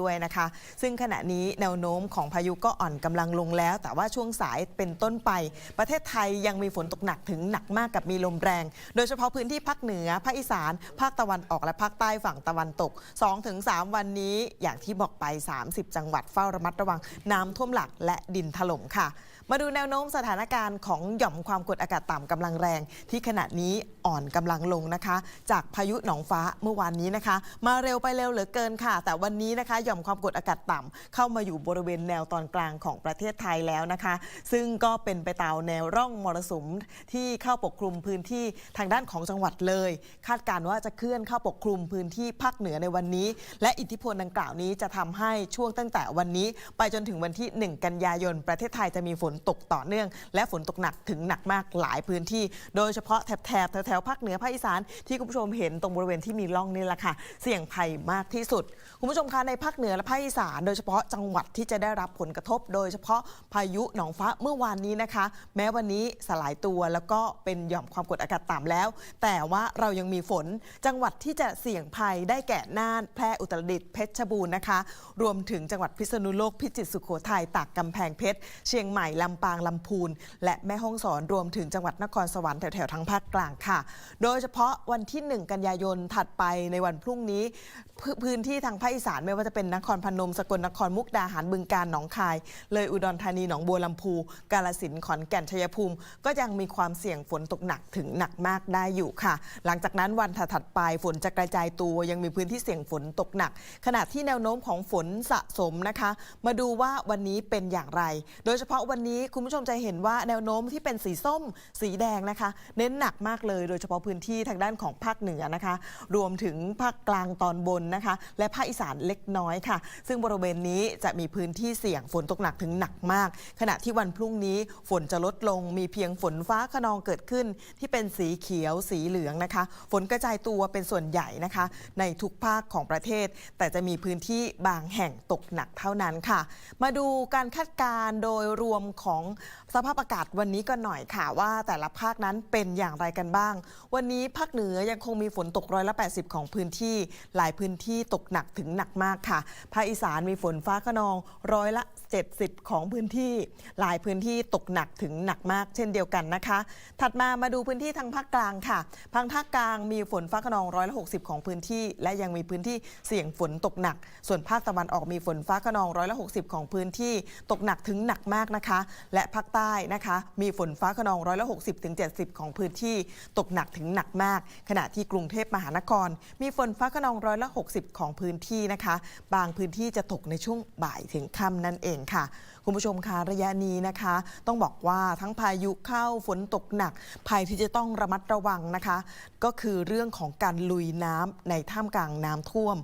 ด้วยนะคะ ซึ่งขณะนี้แนวโน้มของพายุก็อ่อนกำลังลงแล้ว แต่ว่าช่วงสายเป็นต้นไป ประเทศไทยยังมีฝนตกหนักถึงหนักมากกับมีลมแรง โดยเฉพาะพื้นที่ภาคเหนือภาคอีสาน ภาคตะวันออกและภาคใต้ฝั่งตะวันตก 2-3 วันนี้อย่างที่บอกไป 30 จังหวัดเฝ้าระมัดระวังน้ำท่วมหลักและดินถล่มค่ะ มาดูแนวโน้มสถานการณ์ของหย่อมความกดอากาศต่ำกำลังแรง ที่ขณะนี้อ่อนกำลังลงนะคะ จากพายุหนองฟ้าเมื่อวานนี้นะคะ มาเร็วไปเร็วเหลือเกินค่ะ แต่วันนี้นะคะหย่อมความกดอากาศต่ำเข้ามาอยู่บริเวณแนวตอนกลางของประเทศไทยแล้วนะคะ ซึ่งก็เป็นไปตามแนวร่องมรสุมที่เข้าปกคลุมพื้นที่ทางด้านของจังหวัดเลย คาดการณ์ว่าจะเคลื่อนเข้าปกคลุมพื้นที่ภาคเหนือในวันนี้ และอิทธิพลดังกล่าวนี้จะทำให้ช่วงตั้งแต่วันนี้ ไปจนถึงวันที่ 1 กันยายน ประเทศไทยจะมีฝนตกต่อเนื่อง และฝนตกหนักถึงหนักมากหลายพื้นที่ โดยเฉพาะแถบแถบแถวภาคเหนือภาคอีสานที่คุณผู้ชมเห็นตรงบริเวณที่มีร่องนี่แหละค่ะ เสี่ยงภัยมากที่สุด คุณผู้ชมคะในภาคเหนือและภาคอีสาน โดยเฉพาะจังหวัดที่จะได้รับผลกระทบ โดยเฉพาะพายุหนองฟ้าเมื่อวานนี้นะคะ แม้วันนี้สลายตัวแล้วก็เป็นหย่อมความกดอากาศต่ำแล้ว แต่ว่าเรายังมีฝนจังหวัดที่จะเสี่ยงภัยได้แก่น่านแพร่อุตรดิตถ์เพชรบูรณ์นะคะ รวมถึงจังหวัดพิษณุโลกพิจิตรสุโขทัยตากกำแพงเพชรเชียงใหม่ลำปางลำพูน และแม่ฮ่องสอนรวมถึงจังหวัดนครสวรรค์แถวๆทั้งภาคกลางค่ะ โดยเฉพาะวันที่ 1 กันยายนถัดไปในวันพรุ่งนี้ พื้พื้นที่ทางภาคอีสานไม่ว่าจะเป็น็นนครพนม สกลนครมุกดาหารบึงการหนองคาย เลยอุดรธานีหนองบัวลำพู กาลสินธุ์ขอนแก่นชัยภูมิ ก็ยังมีความเสี่ยงฝนตกหนักถึงหนักมากได้อยู่ค่ะ หลังจากนั้นวันถัดไปฝนจะกระจายตัวยังมีพื้นที่เสี่ยงฝนตกหนัก ขณะที่แนวโน้มของฝนสะสมนะคะ มาดูว่าวันนี้เป็นอย่างไร โดยเฉพาะวันนี้คุณผู้ชมจะเห็นว่าแนวโน้มที่เป็นสีส้ม สีแดงนะคะ เน้นหนักมากเลย โดยเฉพาะพื้นที่ทางด้านของภาคเหนือนะคะ รวมถึงภาคกลางตอนบนนะคะ และภาคอีสานเล็กน้อยค่ะ ซึ่งบริเวณนี้จะมีพื้นที่เสี่ยงฝนตกหนักถึงหนักมาก ขณะที่วันพรุ่งนี้ฝนจะลดลงมีเพียงฝนฟ้าขนองเกิดขึ้น ที่เป็นสีเขียวสีเหลืองนะคะ ฝนกระจายตัวเป็นส่วนใหญ่นะคะ ในทุกภาคของประเทศ แต่จะมีพื้นที่บางแห่งตกหนักเท่านั้นค่ะ มาดูการคาดการณ์โดยรวมของสภาพอากาศวันนี้ก็หน่อยค่ะว่าแต่ละภาคนั้นเป็นอย่างไรกันบ้าง วันนี้ภาคเหนือยังคงมีฝนตกร้อยละ 80 ของพื้นที่ หลายพื้นที่ตกหนักถึงหนักมากค่ะค่ะ ภาคอีสานมีฝนฟ้าขนองร้อยละ 70 ของพื้นที่ หลายพื้นที่ตกหนักถึงหนักมากเช่นเดียวกันนะคะ ถัดมามาดูพื้นที่ทางภาคกลางค่ะทางภาคกลางมีฝนฟ้าขนองร้อยละ 60 ของพื้นที่ และยังมีพื้นที่เสี่ยงฝนตกหนัก ส่วนภาคตะวันออกมีฝนฟ้าขนองร้อยละ 60 ของพื้นที่ ตกหนักถึงหนักมากนะคะ และภาคใต้นะคะ มีฝนฟ้าขนองร้อยละ 60ถึง70 ของพื้นที่ ตกหนักถึงหนักมาก ขณะที่กรุงเทพมหานคร มีฝนฟ้าขนองร้อยละ 60 ของพื้นที่นะคะบางพื้นที่จะตกในช่วงบ่ายถึงค่ำนั่นเองค่ะ คุณผู้ชมคะระยะนี้นะคะ ต้องบอกว่าทั้งพายุเข้าฝนตกหนัก ภัยที่จะต้องระมัดระวังนะคะ ก็คือเรื่องของการลุยน้ำในท่ามกลางน้ำท่วม